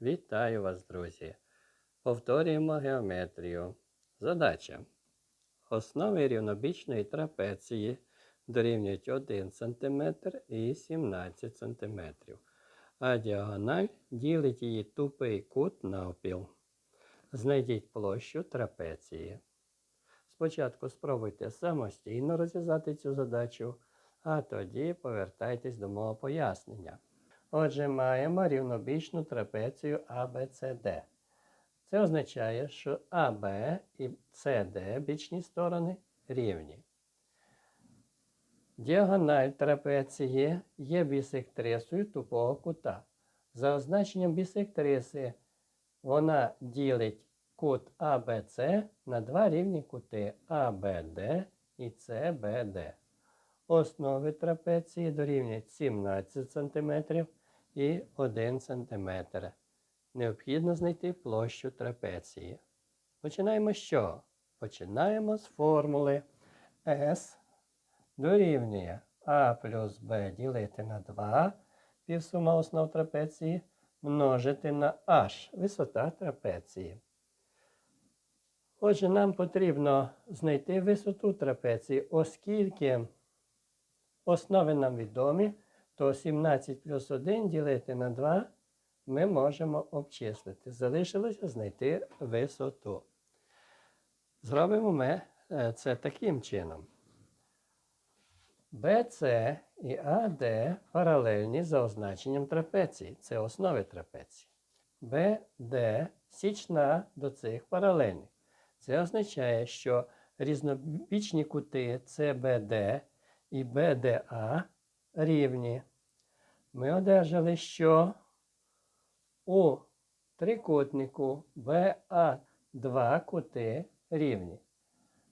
Вітаю вас, друзі! Повторюємо геометрію. Задача. Основи рівнобічної трапеції дорівнюють 1 см і 17 см, а діагональ ділить її тупий кут навпіл. Знайдіть площу трапеції. Спочатку спробуйте самостійно розв'язати цю задачу, а тоді повертайтесь до мого пояснення. Отже, маємо рівнобічну трапецію ABCD. Це означає, що АБ і CD бічні сторони рівні. Діагональ трапеції є бісектрисою тупого кута. За означенням бісектриси вона ділить кут ABC на два рівні кути ABD і CBD. Основи трапеції дорівнюють 17 см і 1 см. Необхідно знайти площу трапеції. Починаємо з чого? Починаємо з формули S дорівнює А плюс Б ділити на 2, півсума основ трапеції, множити на H висота трапеції. Отже, нам потрібно знайти висоту трапеції, оскільки основи нам відомі, то 17 плюс 1 ділити на 2 ми можемо обчислити. Залишилося знайти висоту. Зробимо ми е, це таким чином. BC і AD паралельні за означенням трапеції. Це основи трапеції. BD січна до цих паралельних. Це означає, що різнобічні кути CBD і BDA рівні. Ми одержали, що у трикутнику BA2 кути рівні.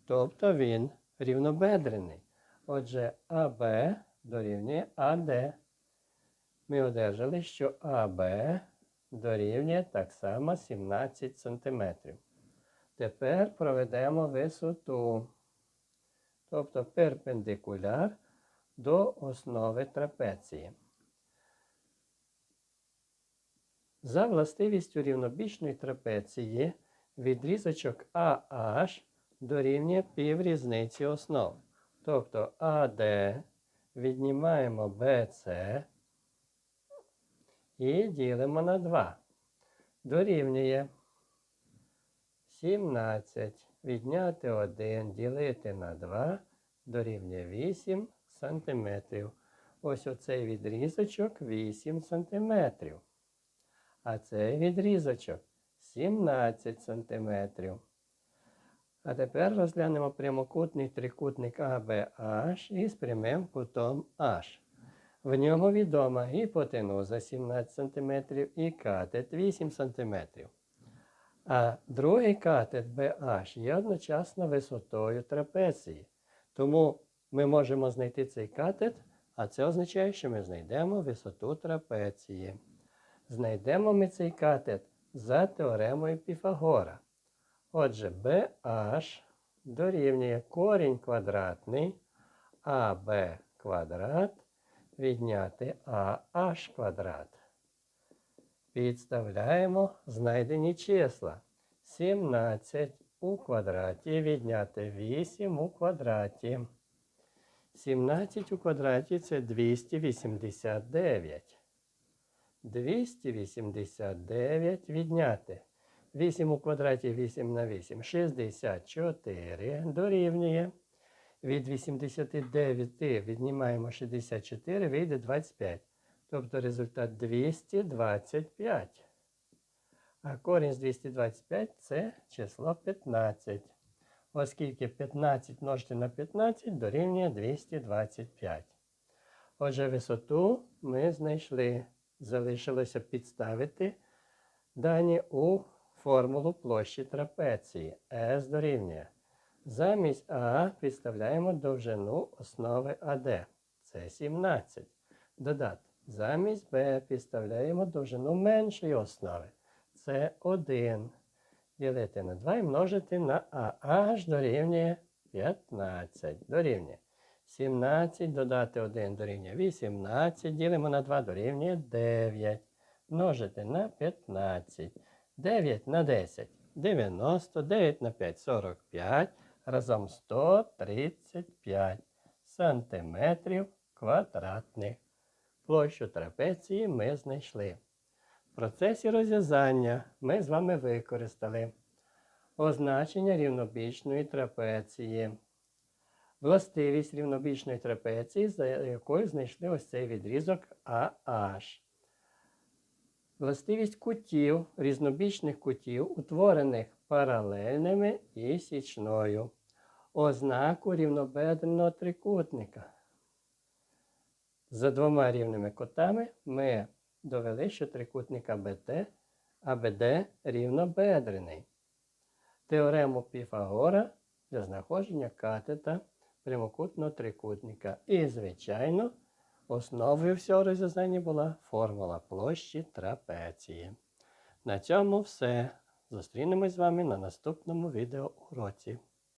Тобто він рівнобедрений. Отже, АБ дорівнює АД. Ми одержали, що АБ дорівнює так само 17 см. Тепер проведемо висоту, тобто перпендикуляр до основи трапеції. За властивістю рівнобічної трапеції відрізочок AH дорівнює піврізниці основ. Тобто АД віднімаємо BC і ділимо на 2. Дорівнює 17. Відняти 1, ділити на 2 дорівнює 8 см. Ось оцей відрізочок 8 см. А цей відрізочок 17 см. А тепер розглянемо прямокутний трикутник ABH із прямим кутом H. В ньому відома гіпотенуза 17 см і катет 8 см. А другий катет BH є одночасно висотою трапеції. Тому ми можемо знайти цей катет, а це означає, що ми знайдемо висоту трапеції. Знайдемо ми цей катет за теоремою Піфагора. Отже, BH дорівнює корінь квадратний АБ квадрат відняти AH квадрат. Підставляємо знайдені числа. 17 у квадраті відняти 8 у квадраті. 17 у квадраті це 289. 289 відняти. 8 у квадраті 8 на 8. 64 дорівнює. Від 89 віднімаємо 64, вийде 25. Тобто результат 225. А корінь з 225 це число 15. Оскільки 15 множити на 15 дорівнює 225. Отже, висоту ми знайшли. Залишилося підставити дані у формулу площі трапеції S дорівнює. Замість А підставляємо довжину основи АД. Це 17. Додати. Замість Б підставляємо довжину меншої основи. Це 1. Ділити на 2 і множити на А. Аж дорівнює 15. Дорівнює. 17 додати 1 дорівнює 18. Ділимо на 2 дорівнює 9. множити на 15. 9 на 10 90, 9 на 5 45, разом 135 сантиметрів квадратних. Площу трапеції ми знайшли. Процесі розв'язання ми з вами використали означення рівнобічної трапеції. Властивість рівнобічної трапеції, за якою знайшли ось цей відрізок AH. Властивість кутів, різнобічних кутів, утворених паралельними і січною. Ознаку рівнобедреного трикутника. За двома рівними кутами ми довели, що трикутник АБТ, АБД рівнобедрений. Теорему Піфагора для знаходження катета прямокутного трикутника. І, звичайно, основою всього розв'язання була формула площі трапеції. На цьому все. Зустрінемось з вами на наступному відеоуроці.